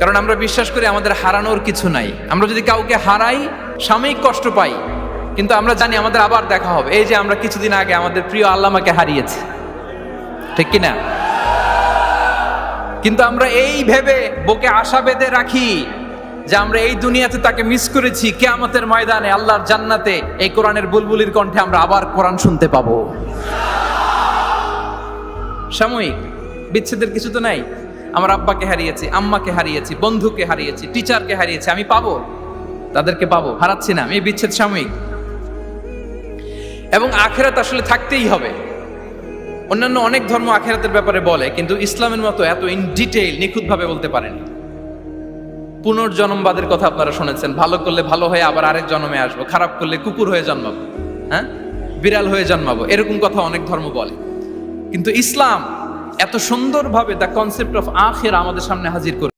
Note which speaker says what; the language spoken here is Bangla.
Speaker 1: কারণ আমরা বিশ্বাস করি আমাদের হারানোর কিছু নাই। আমরা যদি কাউকে হারাই, সাময়িক কষ্ট পাই, কিন্তু আমরা জানি আমাদের আবার দেখা হবে। এই যে আমরা কিছুদিন আগে আমাদের প্রিয় আল্লামাকে হারিয়েছি। ঠিক কি না? কিন্তু আমরা এই ভেবে বুকে আশা বেঁধে রাখি যে আমরা এই দুনিয়াতে তাকে মিস করেছি। কেয়ামতের ময়দানে আল্লাহর জান্নাতে এই কোরআনের বুলবুলির কণ্ঠে আমরা আবার কোরআন শুনতে পাবো। সাময়িক, বিচ্ছেদের কিছু তো নাই। আমার আব্বাকে হারিয়েছি, আম্মাকে হারিয়েছি, বন্ধুকে হারিয়েছি, টিচারকে হারিয়েছি, আমি পাবো? তাদেরকে পাবো, হারাচ্ছি না, আমি বিচ্ছেদ সাময়িক। এবং আখেরাত আসলে থাকতেই হবে। অন্যান্য অনেক ধর্ম আখেরাতের ব্যাপারে বলে, কিন্তু ইসলামের মতো এত ইন ডিটেইল নিখুঁতভাবে বলতে পারেনি। পুনর্জন্মবাদের কথা আপনারা শুনেছেন, ভালো করলে ভালো হয়ে আবার আরেক জন্মে আসব, খারাপ করলে কুকুর হয়ে জন্মাবো হ্যাঁ? বিড়াল হয়ে জন্মাবো, এরকম কথা অনেক ধর্ম বলে। কিন্তু ইসলাম এত সুন্দরভাবে দ্য কনসেপ্ট অফ আখের আমাদের সামনে হাজির করে